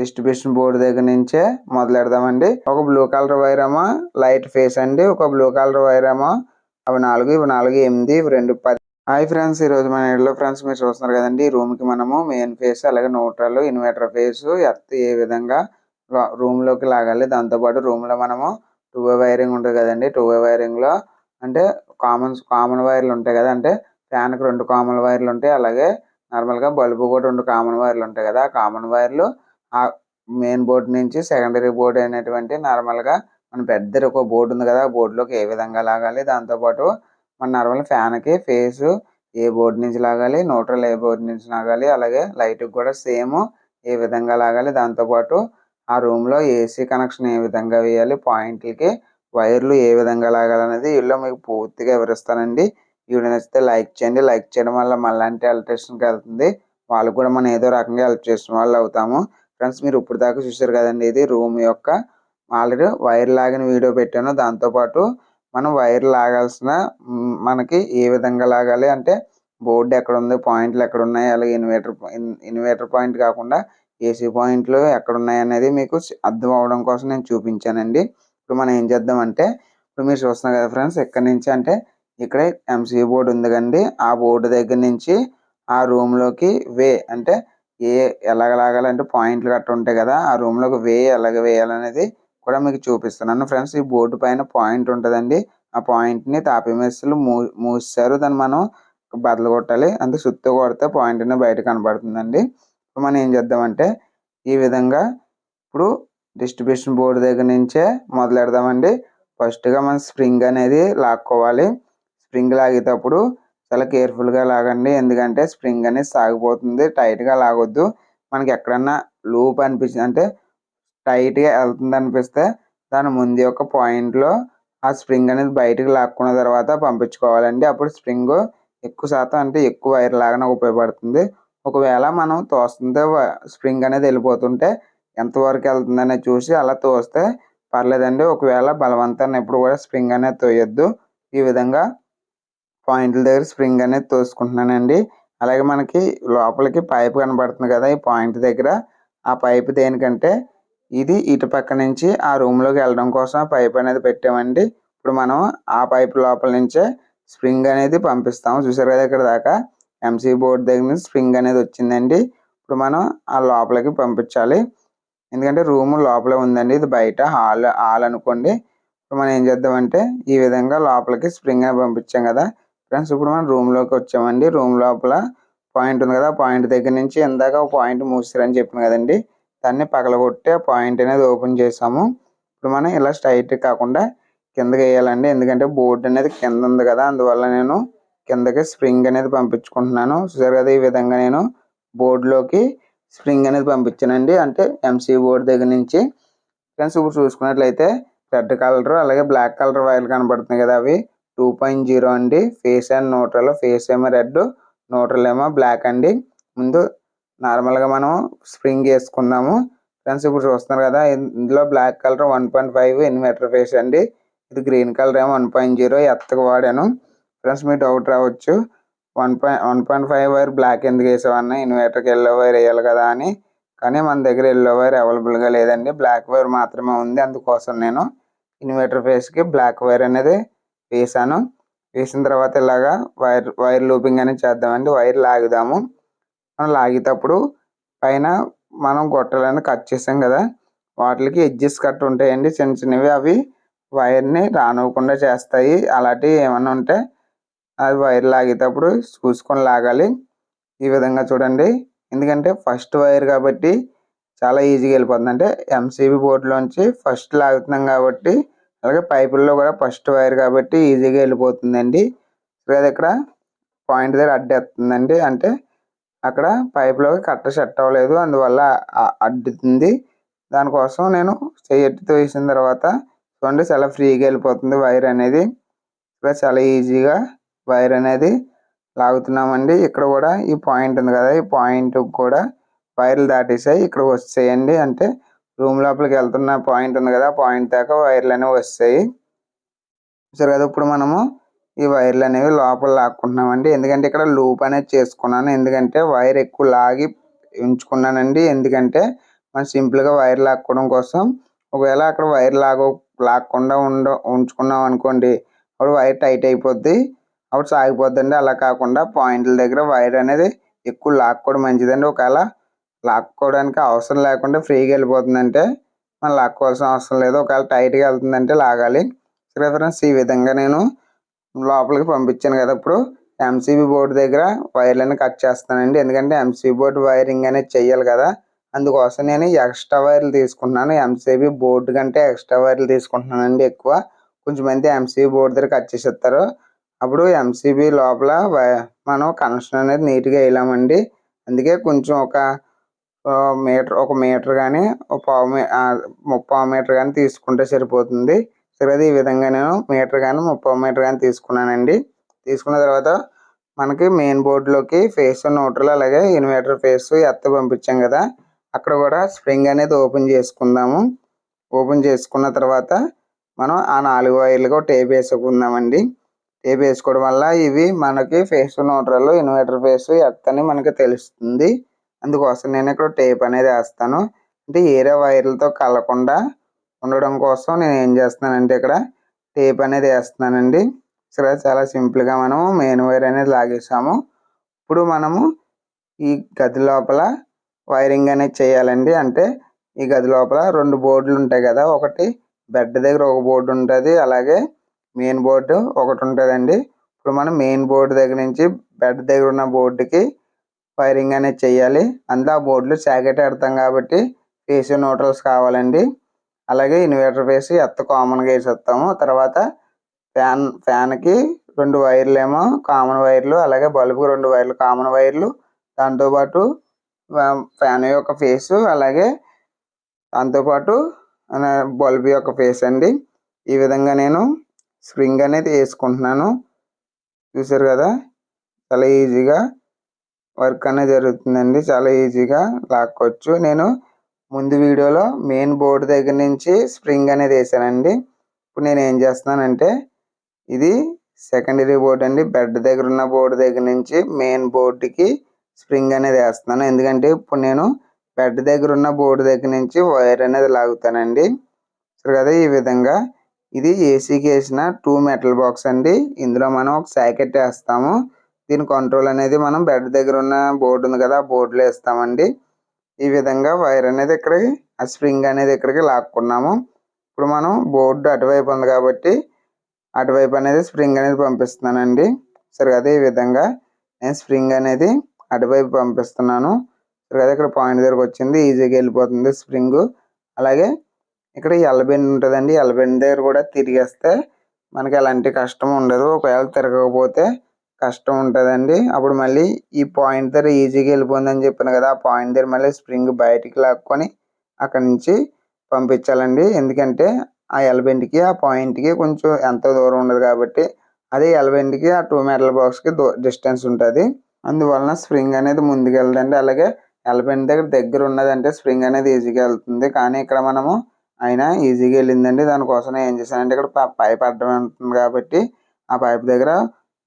Distribution board దగ్గర నుంచే మొదలెడదామండి. ఒక బ్లూ కలర్ వైర్ ఏమో లైట్ ఫేస్ అండి. ఒక బ్లూ కలర్ వైర్ ఏమో అవి నాలుగు ఇవి నాలుగు ఎనిమిది ఇవి రెండు పది. హాయ్ ఫ్రెండ్స్ ఈ రోజు మన ఇంట్లో ఫ్రెండ్స్ మీరు చూస్తున్నారు కదండి. ఈ రూమ్కి మనము మెయిన్ ఫేస్ అలాగే న్యూట్రల్ ఇన్వర్టర్ ఫేస్ ఎత్తు ఏ విధంగా రూమ్లోకి లాగాలి. దాంతోపాటు రూమ్లో మనము టూ వే వైరింగ్ ఉంటుంది కదండి. టూ వే వైరింగ్లో అంటే కామన్ కామన్ వైర్లు ఉంటాయి కదా. అంటే ఫ్యాన్కి రెండు కామన్ వైర్లు ఉంటాయి. అలాగే నార్మల్గా బల్బు కూడా రెండు కామన్ వైర్లు ఉంటాయి కదా. ఆ కామన్ వైర్లు ఆ మెయిన్ బోర్డు నుంచి సెకండరీ బోర్డు అయినటువంటి నార్మల్గా మన పెద్ద ఒక బోర్డు ఉంది కదా ఆ బోర్డులోకి ఏ విధంగా లాగాలి? దాంతో పాటు మన నార్మల్ ఫ్యాన్కి ఫేస్ ఏ బోర్డు నుంచి లాగాలి? న్యూట్రల్ ఏ బోర్డు నుంచి లాగాలి? అలాగే లైట్కి కూడా సేమ్ ఏ విధంగా లాగాలి? దాంతో పాటు ఆ రూమ్లో ఏసీ కనెక్షన్ ఏ విధంగా వేయాలి? పాయింట్లకి వైర్లు ఏ విధంగా లాగాలి అనేది వీళ్ళు మీకు పూర్తిగా వివరిస్తానండి. వీడియో నచ్చితే లైక్ చేయండి. లైక్ చేయడం వల్ల మళ్ళీ ఎలక్ట్రీషియన్కి వెళ్తుంది. వాళ్ళు కూడా మనం ఏదో రకంగా హెల్ప్ చేసిన వాళ్ళు అవుతాము. ఫ్రెండ్స్ మీరు ఇప్పుడు దాకా చూసారు కదండి ఇది రూమ్ యొక్క ఆల్రెడీ వైర్ లాగిన వీడియో పెట్టాను. దాంతోపాటు మనం వైర్ లాగాల్సిన మనకి ఏ విధంగా లాగాలి అంటే బోర్డు ఎక్కడ ఉంది పాయింట్లు ఎక్కడ ఉన్నాయి అలాగే ఇన్వర్టర్ ఇన్వర్టర్ పాయింట్ కాకుండా ఏసీ పాయింట్లు ఎక్కడ ఉన్నాయి అనేది మీకు అర్థం అవడం కోసం నేను చూపించానండి. ఇప్పుడు మనం ఏం చేద్దామంటే ఇప్పుడు మీరు చూస్తున్నాం కదా ఫ్రెండ్స్ ఎక్కడి నుంచి అంటే ఇక్కడ ఎంసీ బోర్డు ఉంది కండి ఆ బోర్డు దగ్గర నుంచి ఆ రూమ్లోకి వే అంటే ఏ ఎలాగ లాగాలంటే పాయింట్లు గట్ట ఉంటాయి కదా ఆ రూమ్లోకి వేయి వే ఎలాగ వేయాలనేది కూడా మీకు చూపిస్తున్నాను. ఫ్రెండ్స్ ఈ బోర్డు పైన పాయింట్ ఉంటుందండి. ఆ పాయింట్ని తాపీ మెస్సులు మూ మూసారు దాన్ని మనం బదలు కొట్టాలి. అంటే సుత్తు కొడితే పాయింట్ అనేది బయట కనబడుతుందండి. ఇప్పుడు మనం ఏం చేద్దామంటే ఈ విధంగా ఇప్పుడు డిస్ట్రిబ్యూషన్ బోర్డు దగ్గర నుంచే మొదలెడదామండి. ఫస్ట్గా మనం స్ప్రింగ్ అనేది లాక్కోవాలి. స్ప్రింగ్ లాగేటప్పుడు చాలా కేర్ఫుల్గా లాగండి. ఎందుకంటే స్ప్రింగ్ అనేది సాగిపోతుంది. టైట్గా లాగొద్దు. మనకి ఎక్కడన్నా లూప్ అనిపించింది అంటే టైట్గా వెళ్తుంది అనిపిస్తే దాని ముందు యొక్క పాయింట్లో ఆ స్ప్రింగ్ అనేది బయటకు లాక్కున్న తర్వాత పంపించుకోవాలండి. అప్పుడు స్ప్రింగ్ ఎక్కువ శాతం అంటే ఎక్కువ వైర్ లాగానే ఉపయోగపడుతుంది. ఒకవేళ మనం తోస్తుంటే స్ప్రింగ్ అనేది వెళ్ళిపోతుంటే ఎంతవరకు వెళ్తుందనే చూసి అలా తోస్తే పర్లేదండి. ఒకవేళ బలవంతాన్ని ఎప్పుడు కూడా స్ప్రింగ్ అనేది తోయొద్దు. ఈ విధంగా పాయింట్ల దగ్గర స్ప్రింగ్ అనేది తోసుకుంటున్నానండి. అలాగే మనకి లోపలికి పైప్ కనబడుతుంది కదా ఈ పాయింట్ దగ్గర. ఆ పైప్ దేనికంటే ఇది ఇటు పక్క నుంచి ఆ రూమ్లోకి వెళ్ళడం కోసం ఆ పైప్ అనేది పెట్టామండి. ఇప్పుడు మనం ఆ పైప్ లోపల నుంచే స్ప్రింగ్ అనేది పంపిస్తాము చూసారు కదా ఇక్కడ దాకా ఎంసీ బోర్డ్ దగ్గర నుంచి స్ప్రింగ్ అనేది వచ్చిందండి. ఇప్పుడు మనం ఆ లోపలికి పంపించాలి. ఎందుకంటే రూమ్ లోపలే ఉందండి. ఇది బయట హాల్ హాల్ అనుకోండి. ఇప్పుడు మనం ఏం చేద్దామంటే ఈ విధంగా లోపలికి స్ప్రింగ్ అని పంపించాం కదా. ఫ్రెండ్స్ ఇప్పుడు మనం రూమ్లోకి వచ్చామండి. రూమ్ లోపల పాయింట్ ఉంది కదా పాయింట్ దగ్గర నుంచి ఇందాక ఒక పాయింట్ మూసారని చెప్పాను కదండి. దాన్ని పగలగొట్టి ఆ పాయింట్ అనేది ఓపెన్ చేసాము. ఇప్పుడు మనం ఇలా స్ట్రైట్ కాకుండా కిందకి వేయాలండి. ఎందుకంటే బోర్డు అనేది కింద ఉంది కదా అందువల్ల నేను కిందకి స్ప్రింగ్ అనేది పంపించుకుంటున్నాను. చూసారు కదా ఈ విధంగా నేను బోర్డులోకి స్ప్రింగ్ అనేది పంపించానండి. అంటే ఎంసీ బోర్డు దగ్గర నుంచి. ఫ్రెండ్స్ ఇప్పుడు చూసుకున్నట్లయితే రెడ్ కలర్ అలాగే బ్లాక్ కలర్ వైర్లు కనబడుతున్నాయి కదా అవి. టూ పాయింట్ జీరో అండి. ఫేస్ అండ్ న్యూట్రల్ ఫేస్ ఏమో రెడ్ న్యూట్రల్ ఏమో బ్లాక్ అండి. ముందు నార్మల్గా మనం స్ప్రింగ్ వేసుకున్నాము ఫ్రెండ్స్ ఇప్పుడు చూస్తున్నారు కదా ఇందులో black colour one point five inverter phase అండి. ఇది గ్రీన్ కలర్ ఏమో వన్ పాయింట్ జీరో ఎత్తకు వాడాను. ఫ్రెండ్స్ మీ డౌట్ రావచ్చు. One point one point five wire black ఎందుకు వేసావన్నా? ఇన్వర్టర్కి ఎల్లో వైర్ వేయాలి కదా అని. కానీ మన దగ్గర ఎల్లో వైర్ అవైలబుల్గా లేదండి. బ్లాక్ వైర్ మాత్రమే ఉంది. అందుకోసం నేను ఇన్వర్టర్ ఫేస్కి బ్లాక్ వైర్ అనేది వేసాను. వేసిన తర్వాత ఇలాగా వైర్ వైర్ లూపింగ్ అనేది చేద్దామండి. వైర్ లాగుదాము. మనం లాగేటప్పుడు పైన మనం గొట్టలను కట్ చేసాం కదా వాటికి ఎడ్జెస్ కట్ ఉంటాయండి. చిన్న చిన్నవి అవి వైర్ని రానివ్వకుండా చేస్తాయి. అలాంటివి ఏమైనా ఉంటే అది వైర్ లాగేటప్పుడు చూసుకొని లాగాలి. ఈ విధంగా చూడండి. ఎందుకంటే ఫస్ట్ వైర్ కాబట్టి చాలా ఈజీగా వెళ్ళిపోతుంది. అంటే ఎంసీబీ బోర్డులోంచి ఫస్ట్ లాగుతున్నాం కాబట్టి అలాగే పైపుల్లో కూడా ఫస్ట్ వైర్ కాబట్టి ఈజీగా వెళ్ళిపోతుందండి. లేదా ఇక్కడ పాయింట్ దగ్గర అడ్డేస్తుందండి అంటే అక్కడ పైప్లోకి కట్ట సెట్ అవ్వలేదు. అందువల్ల అడ్డుతుంది. దానికోసం నేను చెయ్యట్టుతో వేసిన తర్వాత చూడండి చాలా ఫ్రీగా వెళ్ళిపోతుంది వైర్ అనేది. ఇక్కడ చాలా ఈజీగా వైర్ అనేది లాగుతున్నామండి. ఇక్కడ కూడా ఈ పాయింట్ ఉంది కదా ఈ పాయింట్ కూడా వైర్లు దాటేసాయి. ఇక్కడ వచ్చేయండి. అంటే రూమ్ లోపలికి వెళ్తున్న పాయింట్ ఉంది కదా పాయింట్ దాకా వైర్లు అనేవి వస్తాయి. సరే కదా ఇప్పుడు మనము ఈ వైర్లు అనేవి లోపల లాక్కుంటున్నామండి. ఎందుకంటే ఇక్కడ లూప్ అనేది చేసుకున్నాను. ఎందుకంటే వైర్ ఎక్కువ లాగి ఉంచుకున్నానండి. ఎందుకంటే మనం సింపుల్గా వైర్ లాక్కోవడం కోసం ఒకవేళ అక్కడ వైర్ లాగ లాక్కుండా ఉండ ఉంచుకున్నాం అనుకోండి అప్పుడు వైర్ టైట్ అయిపోద్ది. అప్పుడు సాగిపోద్దండి. అలా కాకుండా పాయింట్ల దగ్గర వైర్ అనేది ఎక్కువ లాక్కోవడం మంచిదండి. ఒకవేళ లాక్కోవడానికి అవసరం లేకుండా ఫ్రీగా వెళ్ళిపోతుందంటే మనం లాక్కోవాల్సిన అవసరం లేదు. ఒకవేళ టైట్గా వెళ్తుందంటే లాగాలి. సరే ఫ్రెండ్స్ ఈ విధంగా నేను లోపలికి పంపించాను కదా ఇప్పుడు. ఎంసీబీ బోర్డు దగ్గర వైర్లను కట్ చేస్తానండి. ఎందుకంటే ఎంసీబీ బోర్డు వైరింగ్ అనేది చెయ్యాలి కదా. అందుకోసం నేను ఎక్స్ట్రా వైర్లు తీసుకుంటున్నాను. ఎంసీబీ బోర్డు కంటే ఎక్స్ట్రా వైర్లు తీసుకుంటున్నానండి ఎక్కువ. కొంచెం మంది ఎంసీబీ బోర్డు దగ్గర కట్ చేసేస్తారు. అప్పుడు ఎంసీబీ లోపల మనం కనెక్షన్ అనేది నీట్గా వేయలేమండి. అందుకే కొంచెం ఒక మీటర్ ఒక మీటర్ కానీ ఒక పావు మీ ముప్పావు మీటర్ కానీ తీసుకుంటే సరిపోతుంది. సరే ఈ విధంగా నేను మీటర్ కానీ ముప్పావు మీటర్ కానీ తీసుకున్నానండి. తీసుకున్న తర్వాత మనకి మెయిన్ బోర్డులోకి ఫేస్ న్యూట్రల్ అలాగే ఇన్వర్టర్ ఫేస్ ఎత్త పంపించాం కదా. అక్కడ కూడా స్ప్రింగ్ అనేది ఓపెన్ చేసుకుందాము. ఓపెన్ చేసుకున్న తర్వాత మనం ఆ నాలుగు వైర్లుగా టేప్ వేసుకుందామండి. టేప్ వేసుకోవడం వల్ల ఇవి మనకి phase neutral inverter phase earth అని మనకి తెలుస్తుంది. అందుకోసం నేను ఇక్కడ టేప్ అనేది వేస్తాను. అంటే ఏరే వైర్లతో కలకుండా ఉండడం కోసం నేను ఏం చేస్తున్నానంటే ఇక్కడ టేప్ అనేది వేస్తున్నానండి. సరే చాలా సింపుల్గా మనము మెయిన్ వైర్ అనేది లాగేసాము. ఇప్పుడు మనము ఈ గది లోపల వైరింగ్ అనేది చేయాలండి. అంటే ఈ గది లోపల రెండు బోర్డులు ఉంటాయి కదా ఒకటి బెడ్ దగ్గర ఒక బోర్డు ఉంటుంది అలాగే మెయిన్ బోర్డు ఒకటి ఉంటుందండి. ఇప్పుడు మనం మెయిన్ బోర్డు దగ్గర నుంచి బెడ్ దగ్గర ఉన్న బోర్డుకి ఫైరింగ్ అనేది చేయాలి. అందులో ఆ బోర్డులు సాకెట్ పెడతాం కాబట్టి ఫేస్ న్యూట్రల్స్ కావాలండి. అలాగే ఇన్వర్టర్ ఫేస్ ఎత్త కామన్గా వేసేస్తాము. తర్వాత ఫ్యాన్ ఫ్యాన్కి రెండు వైర్లు ఏమో కామన్ వైర్లు అలాగే బల్బుకి రెండు వైర్లు కామన్ వైర్లు. దాంతోపాటు ఫ్యాన్ యొక్క ఫేసు అలాగే దాంతోపాటు బల్బ్ యొక్క ఫేస్ అండి. ఈ విధంగా నేను స్ప్రింగ్ అనేది వేసుకుంటున్నాను. చూసారు కదా? చాలా ఈజీగా వర్క్ అనేది జరుగుతుందండి. చాలా ఈజీగా లాక్కోవచ్చు. నేను ముందు వీడియోలో మెయిన్ బోర్డు దగ్గర నుంచి స్ప్రింగ్ అనేది వేసానండి. ఇప్పుడు నేను ఏం చేస్తున్నానంటే ఇది సెకండరీ బోర్డు అండి. బెడ్ దగ్గర ఉన్న బోర్డు దగ్గర నుంచి మెయిన్ బోర్డుకి స్ప్రింగ్ అనేది వేస్తున్నాను. ఎందుకంటే ఇప్పుడు నేను బెడ్ దగ్గర ఉన్న బోర్డు దగ్గర నుంచి వైర్ అనేది లాగుతానండి. సరే కదా ఈ విధంగా ఇది ఏసీకి వేసిన టూ మెటల్ బాక్స్ అండి. ఇందులో మనం ఒక సాకెట్ వేస్తాము. దీని కంట్రోల్ అనేది మనం బెడ్ దగ్గర ఉన్న బోర్డు ఉంది కదా ఆ బోర్డులో వేస్తామండి. ఈ విధంగా వైర్ అనేది ఇక్కడికి ఆ స్ప్రింగ్ అనేది ఇక్కడికి లాక్కున్నాము. ఇప్పుడు మనం బోర్డు అటువైపు ఉంది కాబట్టి అటువైపు అనేది స్ప్రింగ్ అనేది పంపిస్తున్నానండి. సరే అదే విధంగా నేను స్ప్రింగ్ అనేది అటువైపు పంపిస్తున్నాను. సరే కదా ఇక్కడ పాయింట్ దగ్గరకు వచ్చింది ఈజీగా వెళ్ళిపోతుంది స్ప్రింగ్ అలాగే ఇక్కడ ఎల్బెండ్ ఉంటుందండి ఎలబెండ్ దగ్గర కూడా తిరిగేస్తే మనకి ఎలాంటి కష్టం ఉండదు. ఒకవేళ తిరగకపోతే కష్టం ఉంటుందండి. అప్పుడు మళ్ళీ ఈ పాయింట్ దగ్గర ఈజీగా వెళ్ళిపోయిందని చెప్పాను కదా ఆ పాయింట్ దగ్గర మళ్ళీ స్ప్రింగ్ బయటికి లాక్కొని అక్కడి నుంచి పంపించాలండి. ఎందుకంటే ఆ ఎల్బెండ్కి ఆ పాయింట్కి కొంచెం ఎంతో దూరం ఉండదు కాబట్టి అదే ఎలబెంట్కి ఆ టూ మెటల్ బాక్స్కి డిస్టెన్స్ ఉంటుంది. అందువలన స్ప్రింగ్ అనేది ముందుకు వెళ్దండి అలాగే ఎల్బెండ్ దగ్గర దగ్గర ఉన్నదంటే స్ప్రింగ్ అనేది ఈజీగా వెళ్తుంది. కానీ ఇక్కడ మనము అయినా ఈజీగా వెళ్ళిందండి. దానికోసం ఏం చేశానంటే ఇక్కడ పైప్ అడ్డం ఉంటుంది కాబట్టి ఆ పైప్ దగ్గర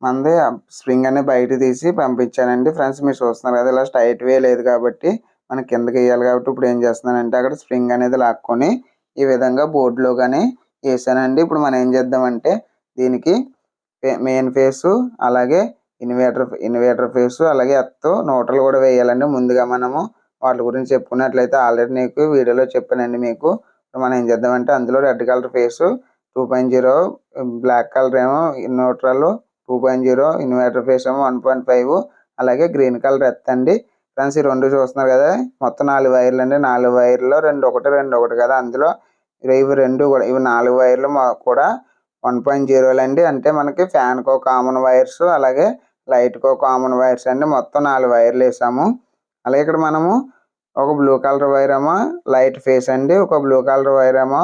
మనది స్ప్రింగ్ అనేది బయట తీసి పంపించానండి. ఫ్రెండ్స్ మీరు చూస్తున్నారు కదా ఇలా స్ట్రైట్ వే లేదు కాబట్టి మనం కిందకి వేయాలి కాబట్టి ఇప్పుడు ఏం చేస్తున్నానంటే అక్కడ స్ప్రింగ్ అనేది లాక్కొని ఈ విధంగా బోర్డులో కానీ వేసానండి. ఇప్పుడు మనం ఏం చేద్దామంటే దీనికి మెయిన్ ఫేసు అలాగే ఇన్వేటర్ ఇన్వేటర్ ఫేసు అలాగే ఎత్తు నోటలు కూడా వేయాలండి. ముందుగా మనము వాటి గురించి చెప్పుకున్నట్లయితే ఆల్రెడీ నీకు వీడియోలో చెప్పానండి మీకు. మనం ఏం చేద్దామంటే అందులో red colour phase two point zero black colour ఏమో neutral two point zero inverter phase ఏమో వన్ పాయింట్ ఫైవ్ అలాగే గ్రీన్ కలర్ ఎత్తండి ఫ్రెండ్స్ ఈ రెండు చూస్తున్నారు కదా మొత్తం నాలుగు వైర్లు అండి. నాలుగు వైర్లో రెండు ఒకటి రెండు ఒకటి కదా. అందులో ఇవి రెండు కూడా ఇవి నాలుగు వైర్లు కూడా వన్ పాయింట్ జీరోలు అండి. అంటే మనకి ఫ్యాన్కో కామన్ వైర్స్ అలాగే లైట్కో కామన్ వైర్స్ అండి. మొత్తం నాలుగు వైర్లు వేసాము. అలాగే ఇక్కడ మనము ఒక బ్లూ కలర్ వైర్ ఏమో లైట్ ఫేస్ అండి. ఒక బ్లూ కలర్ వైర్ ఏమో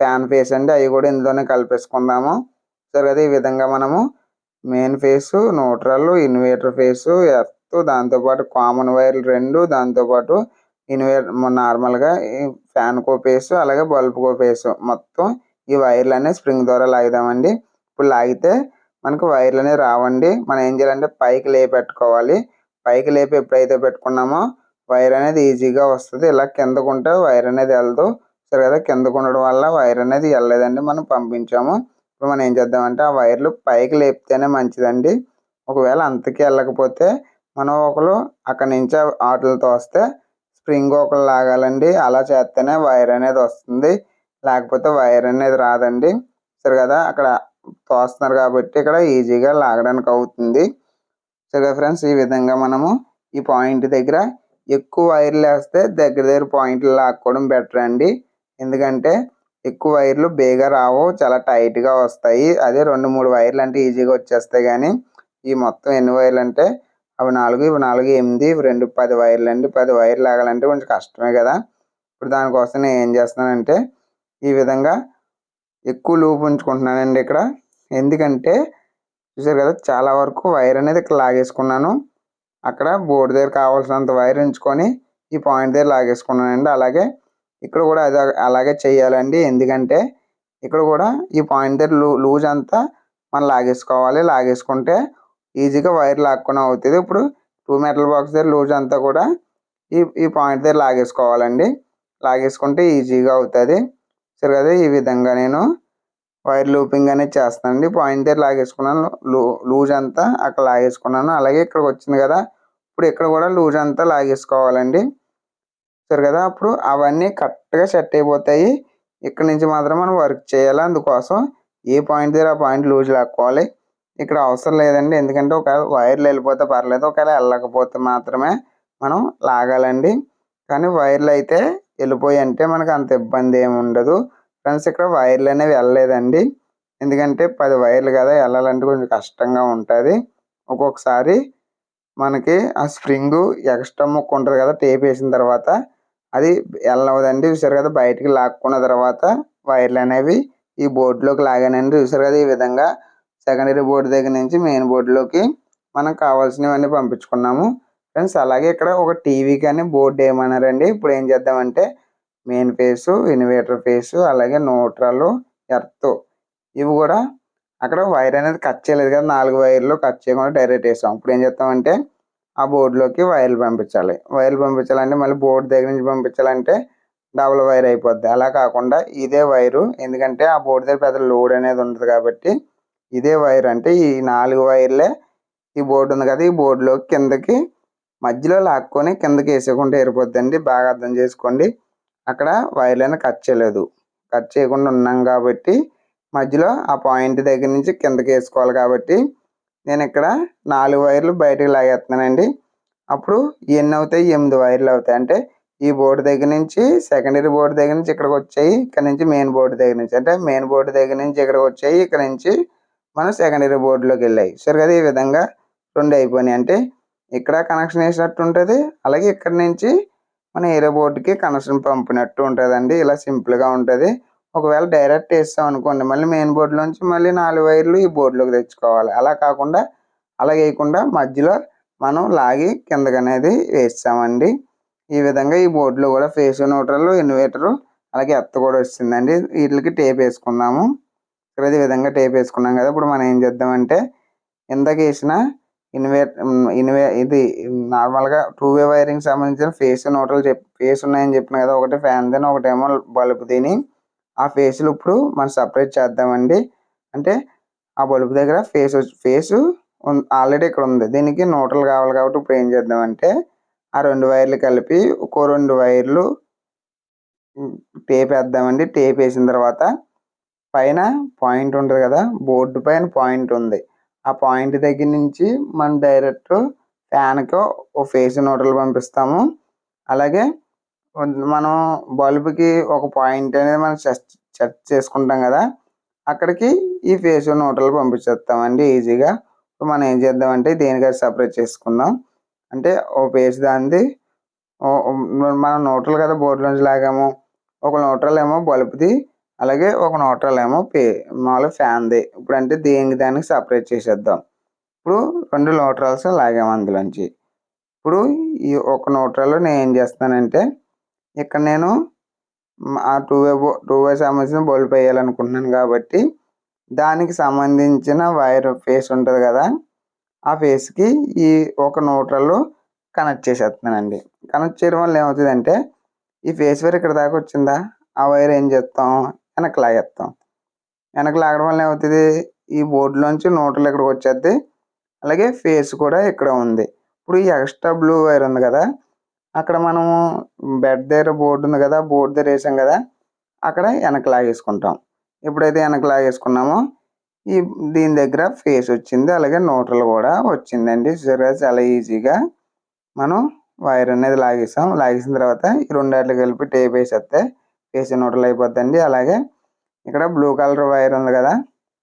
ఫ్యాన్ ఫేస్ అండి. అవి కూడా ఇందులోనే కలిపేసుకుందాము. సరే కదా ఈ విధంగా మనము main phase neutral inverter phase earth దాంతోపాటు కామన్ వైర్లు రెండు దాంతోపాటు ఇన్వర్టర్ నార్మల్గా ఫ్యాన్ కో ఫేసు అలాగే బల్బ్ కో ఫేసు మొత్తం ఈ వైర్లు అనేవి స్ప్రింగ్ ద్వారా లాగుదామండి. ఇప్పుడు లాగితే మనకు వైర్లు అనేవి రావండి. మనం ఏం చేయాలంటే పైకి లేపెట్టుకోవాలి పైకి లేపి ఎప్పుడైతే పెట్టుకున్నామో వైర్ అనేది ఈజీగా వస్తుంది. ఇలా కిందకుంటే వైర్ అనేది వెళ్దు. సరే కదా కిందకు ఉండడం వల్ల వైర్ అనేది వెళ్ళలేదండి మనం పంపించాము. ఇప్పుడు మనం ఏం చేద్దామంటే ఆ వైర్లు పైకి లేపితేనే మంచిదండి. ఒకవేళ అంతకీ వెళ్ళకపోతే మనం ఒకరు అక్కడి నుంచి ఆటలతో వస్తే స్ప్రింగ్ ఒకరు లాగాలండి. అలా చేస్తేనే వైర్ అనేది వస్తుంది. లేకపోతే వైర్ అనేది రాదండి. సరే కదా అక్కడ తోస్తున్నారు కాబట్టి ఇక్కడ ఈజీగా లాగడానికి అవుతుంది. సరే ఫ్రెండ్స్ ఈ విధంగా మనము ఈ పాయింట్ దగ్గర ఎక్కువ వైర్లు వేస్తే దగ్గర దగ్గర పాయింట్లు లాక్కోవడం బెటర్ అండి ఎందుకంటే ఎక్కువ వైర్లు బేగా రావు చాలా టైట్గా వస్తాయి. అదే రెండు మూడు వైర్లు అంటే ఈజీగా వచ్చేస్తాయి కానీ ఈ మొత్తం ఎన్ని వైర్లు అంటే అవి నాలుగు ఇవి నాలుగు ఎనిమిది ఇవి రెండు పది వైర్లు అండి. పది వైర్లు లాగాలంటే కొంచెం కష్టమే కదా. ఇప్పుడు దానికోసం నేను ఏం చేస్తున్నానంటే ఈ విధంగా ఎక్కువ లూప్ ఉంచుకుంటున్నానండి ఇక్కడ. ఎందుకంటే చూసారు కదా చాలా వరకు వైర్ అనేది ఇక్కడ లాగేసుకున్నాను. అక్కడ బోర్డు దగ్గర కావాల్సినంత వైర్ ఉంచుకొని ఈ పాయింట్ దగ్గర లాగేసుకున్నానండి. అలాగే ఇక్కడ కూడా అదే అలాగే చేయాలండి. ఎందుకంటే ఇక్కడ కూడా ఈ పాయింట్ దగ్గర లూ లూజ్ అంతా మనం లాగేసుకోవాలి. లాగేసుకుంటే ఈజీగా వైర్ లాక్కుండా అవుతుంది. ఇప్పుడు టూ మెటల్ బాక్స్ దగ్గర లూజ్ అంతా కూడా ఈ ఈ పాయింట్ దగ్గర లాగేసుకోవాలండి. లాగేసుకుంటే ఈజీగా అవుతుంది. సరే కదా ఈ విధంగా నేను వైర్ లూపింగ్ అనేది చేస్తానండి. పాయింట్ దగ్గర లాగేసుకున్నాను. లూ లూజ్ అంతా అక్కడ లాగేసుకున్నాను. అలాగే ఇక్కడికి వచ్చింది కదా ఇప్పుడు ఇక్కడ కూడా లూజ్ అంతా లాగేసుకోవాలండి. సరే కదా అప్పుడు అవన్నీ కరెక్ట్గా సెట్ అయిపోతాయి. ఇక్కడ నుంచి మాత్రం మనం వర్క్ చేయాలి. అందుకోసం ఏ పాయింట్ దగ్గర ఆ పాయింట్ లూజ్ లాక్కోవాలి. ఇక్కడ అవసరం లేదండి. ఎందుకంటే ఒకవేళ వైర్లు వెళ్ళిపోతే పర్లేదు. ఒకవేళ వెళ్ళకపోతే మాత్రమే మనం లాగాలండి. కానీ వైర్లు అయితే వెళ్ళిపోయి అంటే మనకు అంత ఇబ్బంది ఏమి ఉండదు. ఫ్రెండ్స్ ఇక్కడ వైర్లు అనేవి వెళ్ళలేదండి. ఎందుకంటే పది వైర్లు కదా వెళ్ళాలంటే కొంచెం కష్టంగా ఉంటుంది. ఒక్కొక్కసారి మనకి ఆ స్ప్రింగ్ ఎక్స్ట్రా ముక్క ఉంటుంది కదా టేప్ వేసిన తర్వాత అది వెళ్ళవదండి. చూసారు కదా బయటికి లాక్కున్న తర్వాత వైర్లు అనేవి ఈ బోర్డులోకి లాగానండి. చూసారు కదా ఈ విధంగా సెకండరీ బోర్డు దగ్గర నుంచి మెయిన్ బోర్డులోకి మనం కావాల్సినవన్నీ పంపించుకున్నాము. ఫ్రెండ్స్ అలాగే ఇక్కడ ఒక టీవీ కానీ బోర్డు ఏమన్నారండి? ఇప్పుడు ఏం చేద్దామంటే మెయిన్ ఫేసు ఇన్వేటర్ ఫేసు అలాగే న్యూట్రల్ ఎర్త్ ఇవి కూడా అక్కడ వైర్ అనేది కట్ చేయలేదు కదా నాలుగు వైర్లు కట్ చేయకుండా డైరెక్ట్ వేసాం ఇప్పుడు ఏం చేస్తామంటే ఆ బోర్డులోకి వైర్లు పంపించాలి. వైర్లు పంపించాలంటే మళ్ళీ బోర్డు దగ్గర నుంచి పంపించాలంటే డబుల్ వైర్ అయిపోద్ది. అలా కాకుండా ఇదే వైరు ఎందుకంటే ఆ బోర్డు దగ్గర పెద్ద లోడ్ అనేది ఉంటుంది కాబట్టి ఇదే వైర్ అంటే ఈ నాలుగు వైర్లే ఈ బోర్డు ఉంది కదా ఈ బోర్డులో కిందకి మధ్యలో లాక్కొని కిందకి వేసేయకుండా ఏరిపోద్దండి. బాగా అర్థం చేసుకోండి. అక్కడ వైర్లను కట్ చేయలేదు. కట్ చేయకుండా ఉన్నాం కాబట్టి మధ్యలో ఆ పాయింట్ దగ్గర నుంచి కిందకి వేసుకోవాలి కాబట్టి నేను ఇక్కడ నాలుగు వైర్లు బయటకు లాగేస్తున్నానండి అప్పుడు ఎన్ని అవుతాయి? ఎనిమిది వైర్లు అవుతాయి. అంటే ఈ బోర్డు దగ్గర నుంచి సెకండరీ బోర్డు దగ్గర నుంచి ఇక్కడికి వచ్చాయి. ఇక్కడ నుంచి మెయిన్ బోర్డు దగ్గర నుంచి. అంటే మెయిన్ బోర్డు దగ్గర నుంచి ఇక్కడికి వచ్చాయి. ఇక్కడ నుంచి మనం సెకండరీ బోర్డులోకి వెళ్ళాయి. సరే కదా ఈ విధంగా రెండు అయిపోయినాయి. అంటే ఇక్కడ కనెక్షన్ వేసినట్టు ఉంటుంది. అలాగే ఇక్కడ నుంచి మన ఏరే బోర్డుకి కనెక్షన్ పంపినట్టు ఉంటుందండి. ఇలా సింపుల్గా ఉంటుంది. ఒకవేళ డైరెక్ట్ వేస్తాం అనుకోండి మళ్ళీ మెయిన్ బోర్డులోంచి మళ్ళీ నాలుగు వైర్లు ఈ బోర్డులోకి తెచ్చుకోవాలి. అలా కాకుండా అలా వేయకుండా మధ్యలో మనం లాగి కిందకి అనేది వేస్తామండి. ఈ విధంగా ఈ బోర్డులో కూడా ఫేస్ న్యూట్రల్ ఇన్వర్టరు అలాగే ఎత్త కూడా వచ్చిందండి వీటికి టేప్ వేసుకుందాము. ఇక్కడ ఈ విధంగా టేప్ వేసుకున్నాం కదా ఇప్పుడు మనం ఏం చేద్దామంటే ఇందాక వేసిన ఇన్వేర్ ఇన్వే ఇది నార్మల్గా టూ వే వైరింగ్ సంబంధించిన ఫేస్ న్యూట్రల్ చెప్ ఫేస్ ఉన్నాయని చెప్పిన కదా ఒకటి ఫ్యాన్ తిని ఒకటేమో బల్బు తిని ఆ ఫేస్లు ఇప్పుడు మనం సపరేట్ చేద్దామండి. అంటే ఆ బల్బు దగ్గర ఫేస్ ఫేస్ ఆల్రెడీ ఇక్కడ ఉంది. దీనికి నూటలు కావాలి కాబట్టి ఇప్పుడు ఏం చేద్దామంటే ఆ రెండు వైర్లు కలిపి ఒక్కో రెండు వైర్లు టేప్ వేద్దామండి. టేప్ వేసిన తర్వాత పైన పాయింట్ ఉంటుంది కదా బోర్డు పైన పాయింట్ ఉంది. ఆ పాయింట్ దగ్గర నుంచి మనం డైరెక్ట్ ఫ్యాన్కి ఒక ఫేస్ నోటలు పంపిస్తాము. అలాగే మనం బల్బుకి ఒక పాయింట్ అనేది మనం సెట్ సెట్ చేసుకుంటాం కదా అక్కడికి ఈ ఫేస్ న్యూట్రల్ పంపించేస్తామండి ఈజీగా. ఇప్పుడు మనం ఏం చేద్దామంటే దేనికైతే సపరేట్ చేసుకుందాం. అంటే ఓ ఫేస్ దానిది మనం న్యూట్రల్ కదా బోర్డులోంచి లాగాము. ఒక న్యూట్రల్ ఏమో బల్బుది అలాగే ఒక న్యూట్రల్ ఏమో పే మామూలుగా ఫ్యాన్ది. ఇప్పుడు అంటే దేనికి దానికి సపరేట్ చేసేద్దాం. ఇప్పుడు రెండు న్యూట్రల్స్ లాగాము అందులోంచి. ఇప్పుడు ఈ ఒక న్యూట్రల్ నేను ఏం చేస్తానంటే ఇక్కడ నేను ఆ టూ వే టూ వే సంబంధించిన బల్బ్ వేయాలనుకుంటున్నాను కాబట్టి దానికి సంబంధించిన వైర్ ఫేస్ ఉంటుంది కదా ఆ ఫేస్కి ఈ ఒక న్యూట్రల్ కనెక్ట్ చేసేస్తున్నానండి. కనెక్ట్ చేయడం వల్ల ఏమవుతుందంటే ఈ ఫేస్ వైర్ ఇక్కడ దాకా వచ్చిందా ఆ వైర్ ఏం చేస్తాం వెనక్కి లాగేస్తాం. వెనక్కి లాగడం వల్ల ఏమవుతుంది ఈ బోర్డులోంచి న్యూట్రల్ ఇక్కడికి వచ్చేద్ది అలాగే ఫేస్ కూడా ఇక్కడ ఉంది. ఇప్పుడు ఈ ఎక్స్ట్రా బ్లూ వైర్ ఉంది కదా అక్కడ మనము బెడ్ దగ్గర బోర్డు ఉంది కదా బోర్డు దగ్గర వేసాం కదా అక్కడ వెనక లాగేసుకుంటాం. ఎప్పుడైతే వెనక లాగేసుకున్నామో ఈ దీని దగ్గర ఫేస్ వచ్చింది అలాగే నోట్రల్ కూడా వచ్చిందండి. చూసారు చాలా ఈజీగా మనం వైర్ అనేది లాగేసాం. లాగేసిన తర్వాత ఈ రెండాట్లు కలిపి టేప్ వేసేస్తే ఫేస్ నోట్రల్ అయిపోద్దండి. అలాగే ఇక్కడ బ్లూ కలర్ వైర్ ఉంది కదా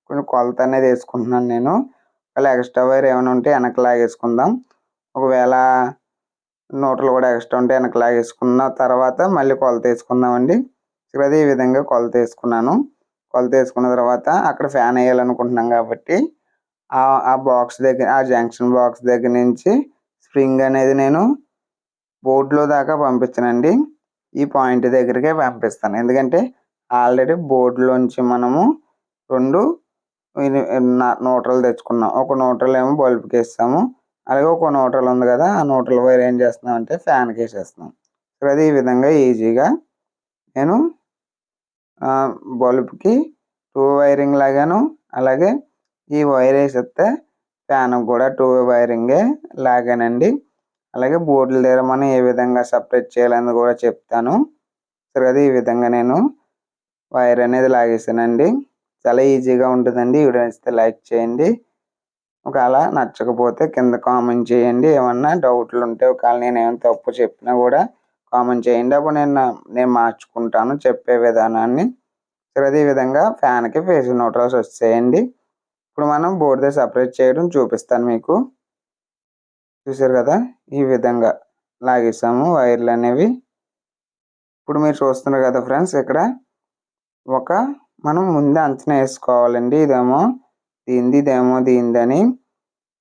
కొంచెం కొలత అనేది వేసుకుంటున్నాను నేను. ఒకవేళ ఎక్స్ట్రా వైర్ ఏమైనా ఉంటే వెనక లాగేసుకుందాం. ఒకవేళ నోట్లు కూడా ఎక్స్ట్రా ఉంటే వెనక లాగేసుకున్న తర్వాత మళ్ళీ కొలత వేసుకుందామండి. ఇక్కడ అదే ఈ విధంగా కొలత వేసుకున్నాను. కొలత వేసుకున్న తర్వాత అక్కడ ఫ్యాన్ వేయాలనుకుంటున్నాం కాబట్టి ఆ ఆ బాక్స్ దగ్గర ఆ జంక్షన్ బాక్స్ దగ్గర నుంచి స్ప్రింగ్ అనేది నేను బోర్డులో దాకా పంపించనండి. ఈ పాయింట్ దగ్గరికే పంపిస్తాను. ఎందుకంటే ఆల్రెడీ బోర్డులోంచి మనము రెండు నోట్రల్ తెచ్చుకున్నాం. ఒక నోట్రల్ ఏమో బల్బుకి వేస్తాము అలాగే ఒక న్యూట్రల్ ఉంది కదా ఆ న్యూట్రల్ వైర్ ఏం చేస్తున్నాం అంటే ఫ్యాన్కి వేసేస్తున్నాం సో అది ఈ విధంగా ఈజీగా నేను బల్బ్కి టూ వైరింగ్ లాగాను అలాగే ఈ వైర్ వేసేస్తే ఫ్యాన్ కూడా టూ వైరింగే లాగానండి. అలాగే బోర్డుల దగ్గర మనం ఏ విధంగా సపరేట్ చేయాలని కూడా చెప్తాను. సరే అది ఈ విధంగా నేను వైర్ అనేది లాగేసానండి. చాలా ఈజీగా ఉంటుందండి. వీడియో నచ్చితే లైక్ చేయండి. ఒకవేళ నచ్చకపోతే కింద కామెంట్ చేయండి. ఏమన్నా డౌట్లు ఉంటే ఒకవేళ నేను ఏమైనా తప్పు చెప్పినా కూడా కామెంట్ చేయండి. అప్పుడు నేను నేను మార్చుకుంటాను చెప్పే విధానాన్ని. సరే అదే విధంగా ఫ్యాన్కి ఫేస్ న్యూట్రల్స్ వచ్చేయండి. ఇప్పుడు మనం బోర్డు సపరేట్ చేయడం చూపిస్తాను మీకు. చూసారు కదా? ఈ విధంగా లాగేసాము వైర్లు అనేవి. ఇప్పుడు మీరు చూస్తున్నారు కదా ఫ్రెండ్స్ ఇక్కడ ఒక మనం ముందే అంచనా వేసుకోవాలండి. ఇదేమో దీనిది ఇదేమో దీనిదని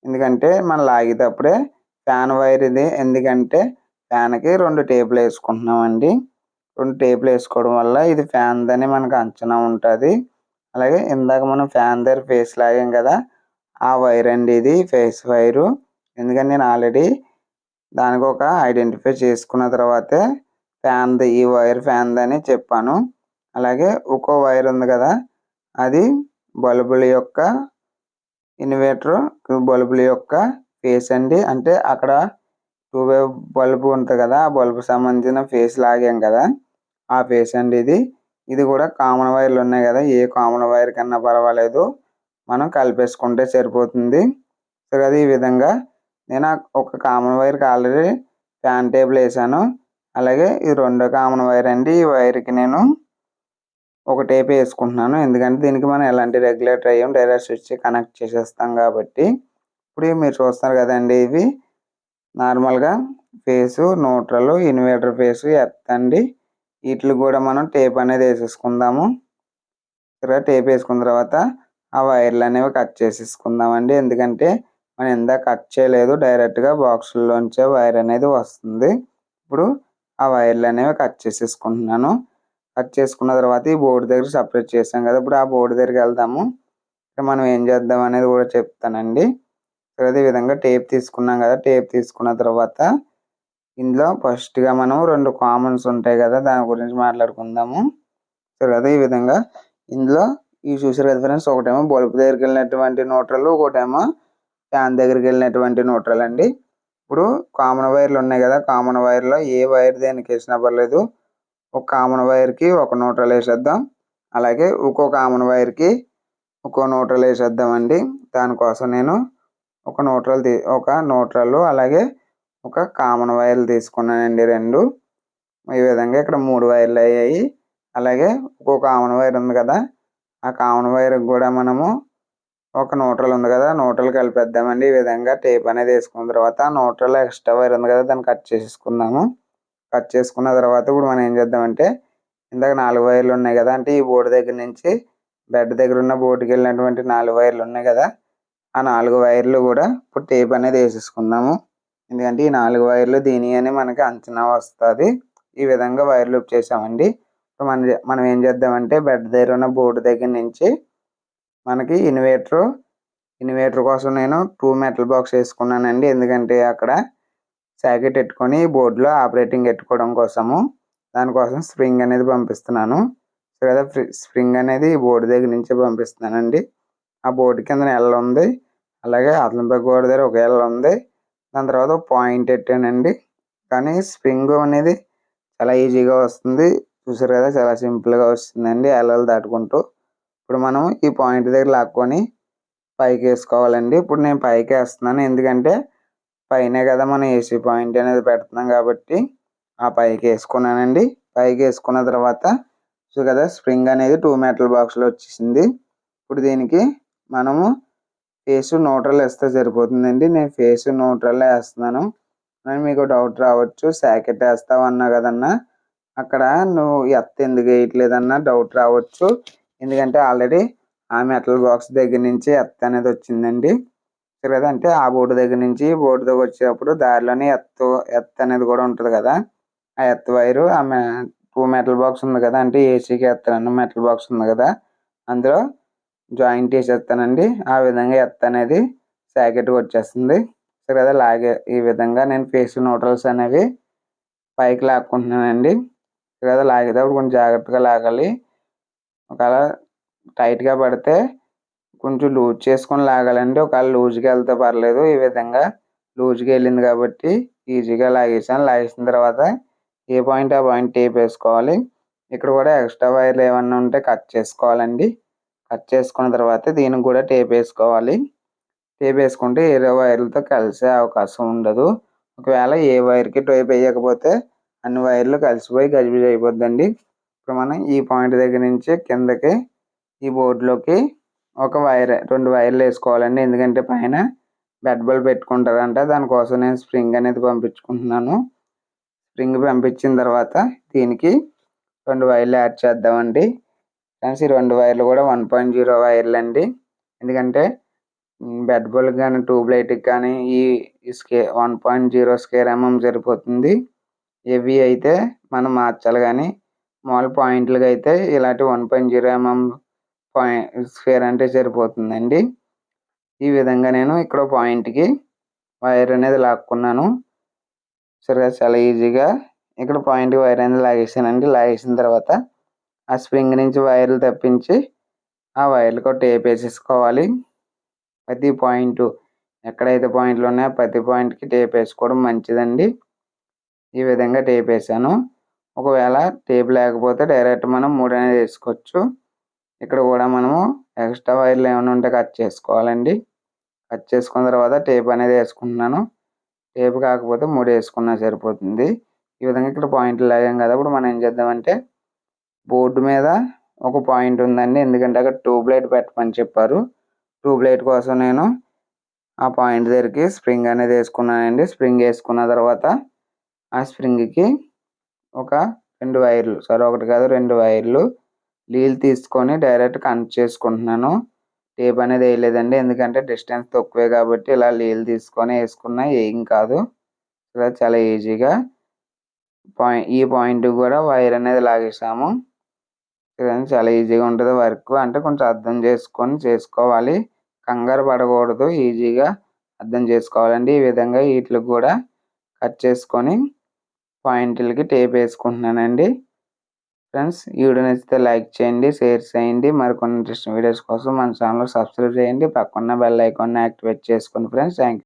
ఎందుకంటే మనం లాగేటప్పుడే ఫ్యాన్ వైర్ ఇది. ఎందుకంటే ఫ్యాన్కి రెండు టేపులు వేసుకుంటున్నామండి. రెండు టేపులు వేసుకోవడం వల్ల ఇది ఫ్యాన్ దని మనకు అంచనా ఉంటుంది. అలాగే ఇందాక మనం ఫ్యాన్ దగ్గర ఫేస్ లాగాం కదా ఆ వైర్ అండి ఇది ఫేస్ వైరు ఎందుకంటే నేను ఆల్రెడీ దానికి ఒక ఐడెంటిఫై చేసుకున్న తర్వాతే ఫ్యాన్ది ఈ వైర్ ఫ్యాన్ది అని చెప్పాను. అలాగే ఒక్కో వైర్ ఉంది కదా అది బల్బుల యొక్క ఇన్వర్టర్ బల్బుల యొక్క ఫేస్ అండి. అంటే అక్కడ టూ వే బల్బు ఉంటుంది కదా ఆ బల్బు సంబంధించిన ఫేస్ లాగాం కదా ఆ ఫేస్ అండి ఇది. ఇది కూడా కామన్ వైర్లు ఉన్నాయి కదా ఏ కామన్ వైర్ కన్నా పర్వాలేదు. మనం కలిపేసుకుంటే సరిపోతుంది. సో అది ఈ విధంగా నేను ఒక కామన్ వైర్కి ఆల్రెడీ ఫ్యాన్ టేబుల్ వేసాను. అలాగే ఈ రెండో కామన్ వైర్ అండి. ఈ వైర్కి నేను ఒక టేప్ వేసుకుంటున్నాను. ఎందుకంటే దీనికి మనం ఎలాంటి రెగ్యులేటర్ అయ్యాం డైరెక్ట్ స్విచ్ కనెక్ట్ చేసేస్తాం కాబట్టి. ఇప్పుడు మీరు చూస్తున్నారు కదండి ఇవి. నార్మల్గా phase neutral inverter phase earth అండి. వీటికి కూడా మనం టేప్ అనేది వేసేసుకుందాము. ఇక్కడ టేప్ వేసుకున్న తర్వాత ఆ వైర్లు అనేవి కట్ చేసేసుకుందామండి. ఎందుకంటే మనం ఇందాక కట్ చేయలేదు డైరెక్ట్గా బాక్సుల్లోంచే వైర్ అనేది వస్తుంది. ఇప్పుడు ఆ వైర్లు అనేవి కట్ చేసేసుకుంటున్నాను. కట్ చేసుకున్న తర్వాత ఈ బోర్డు దగ్గర సపరేట్ చేసాం కదా. ఇప్పుడు ఆ బోర్డు దగ్గరికి వెళ్దాము. మనం ఏం చేద్దాం అనేది కూడా చెప్తానండి. అదే విధంగా టేప్ తీసుకున్నాం కదా. టేప్ తీసుకున్న తర్వాత ఇందులో ఫస్ట్గా మనం రెండు కామన్స్ ఉంటాయి కదా. దాని గురించి మాట్లాడుకుందాము. సరే అదే ఈ విధంగా ఇందులో ఇవి చూసారు కదా ఫ్రెండ్స్ ఒకటేమో బల్బ్ దగ్గరికి వెళ్ళినటువంటి నోట్రలు ఒకటేమో ఫ్యాన్ దగ్గరికి వెళ్ళినటువంటి నోట్రల్ అండి. ఇప్పుడు కామన్ వైర్లు ఉన్నాయి కదా. కామన్ వైర్లో ఏ వైర్ దేనికి వేసినా పర్లేదు. ఒక కామన్ వైర్కి ఒక న్యూట్రల్ వేసేద్దాం. అలాగే ఒక్కో కామన్ వైర్కి ఒక్కో న్యూట్రల్ వేసేద్దామండి. దానికోసం నేను ఒక న్యూట్రల్ తీ ఒక న్యూట్రల్ అలాగే ఒక కామన్ వైర్లు తీసుకున్నానండి రెండు. ఈ విధంగా ఇక్కడ మూడు వైర్లు అయ్యాయి. అలాగే ఒక్కో కామన్ వైర్ ఉంది కదా ఆ కామన్ వైర్కి కూడా మనము ఒక న్యూట్రల్ ఉంది కదా న్యూట్రల్ కలిపేద్దామండి. ఈ విధంగా టేప్ అనేది వేసుకున్న తర్వాత న్యూట్రల్ ఎక్స్ట్రా వైర్ ఉంది కదా దాన్ని కట్ చేసేసుకుందాము. కట్ చేసుకున్న తర్వాత ఇప్పుడు మనం ఏం చేద్దామంటే ఇందాక నాలుగు వైర్లు ఉన్నాయి కదా అంటే ఈ బోర్డు దగ్గర నుంచి బెడ్ దగ్గర ఉన్న బోర్డుకి వెళ్ళినటువంటి నాలుగు వైర్లు ఉన్నాయి కదా ఆ నాలుగు వైర్లు కూడా ఇప్పుడు టేప్ అనేది వేసేసుకుందాము. ఎందుకంటే ఈ నాలుగు వైర్లు దీని అని మనకి అంచనా వస్తుంది. ఈ విధంగా వైర్లు చేసామండి. ఇప్పుడు మన మనం ఏం చేద్దామంటే బెడ్ దగ్గర ఉన్న బోర్డు దగ్గర నుంచి మనకి ఇన్వేటర్ ఇన్వేటర్ కోసం నేను టూ మెటల్ బాక్స్ వేసుకున్నానండి. ఎందుకంటే అక్కడ సాకెట్ పెట్టుకొని బోర్డులో ఆపరేటింగ్ పెట్టుకోవడం కోసము దానికోసం స్ప్రింగ్ అనేది పంపిస్తున్నాను. కదా స్ప్రింగ్ అనేది ఈ బోర్డు దగ్గర నుంచే పంపిస్తున్నానండి. ఆ బోర్డు కింద ఎల్ల ఉంది. అలాగే అతనిపై గోడ దగ్గర ఒక ఎల్ల ఉంది. దాని తర్వాత పాయింట్ పెట్టానండి కానీ స్ప్రింగ్ అనేది చాలా ఈజీగా వస్తుంది. చూసారు కదా చాలా సింపుల్గా వస్తుందండి ఎల్లలు దాటుకుంటూ. ఇప్పుడు మనం ఈ పాయింట్ దగ్గర లాక్కొని పైకి వేసుకోవాలండి. ఇప్పుడు నేను పైకి వేస్తున్నాను. ఎందుకంటే పైనే కదా మనం ఏసీ పాయింట్ అనేది పెడుతున్నాం కాబట్టి ఆ పైకి వేసుకున్నానండి. పైకి వేసుకున్న తర్వాత సో కదా స్ప్రింగ్ అనేది టూ మెటల్ బాక్స్లో వచ్చేసింది. ఇప్పుడు దీనికి మనము ఫేస్ న్యూట్రల్ వేస్తే సరిపోతుందండి. నేను ఫేస్ న్యూట్రల్ వేస్తున్నాను. అని మీకు డౌట్ రావచ్చు సాకెట్ వేస్తావు అన్నా కదన్నా అక్కడ నువ్వు ఎత్త ఎందుకు వేయట్లేదన్న డౌట్ రావచ్చు. ఎందుకంటే ఆల్రెడీ ఆ మెటల్ బాక్స్ దగ్గర నుంచి ఎత్త అనేది వచ్చిందండి. కదా అంటే ఆ బోటు దగ్గర నుంచి బోటు దగ్గర వచ్చేటప్పుడు దారిలోనే ఎత్తు ఎత్తు అనేది కూడా ఉంటుంది కదా. ఆ ఎత్తు వైరు ఆ టూ మెటల్ బాక్స్ ఉంది కదా అంటే ఏసీకి ఎత్తాను మెటల్ బాక్స్ ఉంది కదా. అందులో జాయింట్ వేసేస్తానండి ఆ విధంగా ఎత్త అనేది సాకెట్కి వచ్చేస్తుంది. సరే కదా లాగే ఈ విధంగా నేను ఫేస్ న్యూట్రల్స్ అనేవి పైకి లాక్కుంటున్నానండి. కదా లాగేటప్పుడు కొంచెం జాగ్రత్తగా లాగాలి. ఒకవేళ టైట్గా పడితే కొంచెం లూజ్ చేసుకొని లాగాలండి ఒకవేళ లూజ్గా వెళ్తే పర్లేదు. ఈ విధంగా లూజ్గా వెళ్ళింది కాబట్టి ఈజీగా లాగేసాను. లాగేసిన తర్వాత ఏ పాయింట్ ఆ పాయింట్ టేప్ వేసుకోవాలి. ఇక్కడ కూడా ఎక్స్ట్రా వైర్లు ఏమన్నా ఉంటే కట్ చేసుకోవాలండి. కట్ చేసుకున్న తర్వాత దీనికి కూడా టేప్ వేసుకోవాలి. టేప్ వేసుకుంటే వేరే వైర్లతో కలిసే అవకాశం ఉండదు. ఒకవేళ ఏ వైర్కి టేప్ వేయకపోతే అన్ని వైర్లు కలిసిపోయి గజిబిజి అయిపోద్దండి. ఇప్పుడు మనం ఈ పాయింట్ దగ్గర నుంచి కిందకి ఈ బోర్డులోకి ఒక వైర్ రెండు వైర్లు వేసుకోవాలండి. ఎందుకంటే పైన బెడ్ బల్బ్ పెట్టుకుంటారంట. దానికోసం నేను స్ప్రింగ్ అనేది పంపించుకుంటున్నాను. స్ప్రింగ్ పంపించిన తర్వాత దీనికి రెండు వైర్లు యాడ్ చేద్దామండి. ఫ్రెండ్స్ ఈ రెండు వైర్లు కూడా వన్ పాయింట్ జీరో వైర్లు అండి ఎందుకంటే బెడ్ బల్బ్ కానీ ట్యూబ్ లైట్కి కానీ ఈ స్కే one point zero square MM సరిపోతుంది. ఇవి అయితే మనం మార్చాలి కానీ మామూలు పాయింట్లుగా అయితే ఇలాంటి one point zero mm point square అంటే సరిపోతుందండి. ఈ విధంగా నేను ఇక్కడ పాయింట్కి వైర్ అనేది లాక్కున్నాను. సరిగా చాలా ఈజీగా ఇక్కడ పాయింట్ వైర్ అనేది లాగేసానండి. లాగేసిన తర్వాత ఆ స్ప్రింగ్ నుంచి వైర్లు తప్పించి ఆ వైర్లకు టేప్ వేసేసుకోవాలి. ప్రతి పాయింట్ ఎక్కడైతే పాయింట్లు ఉన్నాయో ప్రతి పాయింట్కి టేప్ వేసుకోవడం మంచిదండి. ఈ విధంగా టేప్ వేసాను. ఒకవేళ టేప్ లేకపోతే డైరెక్ట్ మనం మూడు అనేది వేసుకోవచ్చు. ఇక్కడ కూడా మనము ఎక్స్ట్రా వైర్లు ఏమైనా ఉంటే కట్ చేసుకోవాలండి. కట్ చేసుకున్న తర్వాత టేప్ అనేది వేసుకుంటున్నాను. టేప్ కాకపోతే మూడు వేసుకున్నా సరిపోతుంది. ఈ విధంగా ఇక్కడ పాయింట్లు లాగాం కదా ఇప్పుడు మనం ఏం చేద్దామంటే బోర్డు మీద ఒక పాయింట్ ఉందండి. ఎందుకంటే అక్కడ ట్యూబ్ లైట్ పెట్టమని చెప్పారు. ట్యూబ్ లైట్ కోసం నేను ఆ పాయింట్ దగ్గరికి స్ప్రింగ్ అనేది వేసుకున్నానండి. స్ప్రింగ్ వేసుకున్న తర్వాత ఆ స్ప్రింగ్కి ఒక రెండు వైర్లు సరే ఒకటి కాదు రెండు వైర్లు నీళ్ళు తీసుకొని డైరెక్ట్ కనెక్ట్ చేసుకుంటున్నాను. టేప్ అనేది వేయలేదండి. ఎందుకంటే డిస్టెన్స్ తక్కువే కాబట్టి ఇలా నీళ్ళు తీసుకొని వేసుకున్నా ఏం కాదు. ఇలా చాలా ఈజీగా పాయింట్ ఈ పాయింట్ కూడా వైర్ అనేది లాగేసాము. చాలా ఈజీగా ఉంటుంది వర్క్. అంటే కొంచెం అర్థం చేసుకొని చేసుకోవాలి. కంగారు పడకూడదు. ఈజీగా అర్థం చేసుకోవాలండి. ఈ విధంగా వీటికి కూడా కట్ చేసుకొని పాయింట్లకి టేప్ వేసుకుంటున్నానండి. ఫ్రెండ్స్ ఈ వీడియో నచ్చితే లైక్ చేయండి షేర్ చేయండి. మరికొన్ని ఇంట్రెస్టింగ్ వీడియోస్ కోసం మన ఛానల్ సబ్స్క్రైబ్ చేయండి. పక్కన బెల్ ఐకాన్ యాక్టివేట్ చేసుకోండి ఫ్రెండ్స్. థ్యాంక్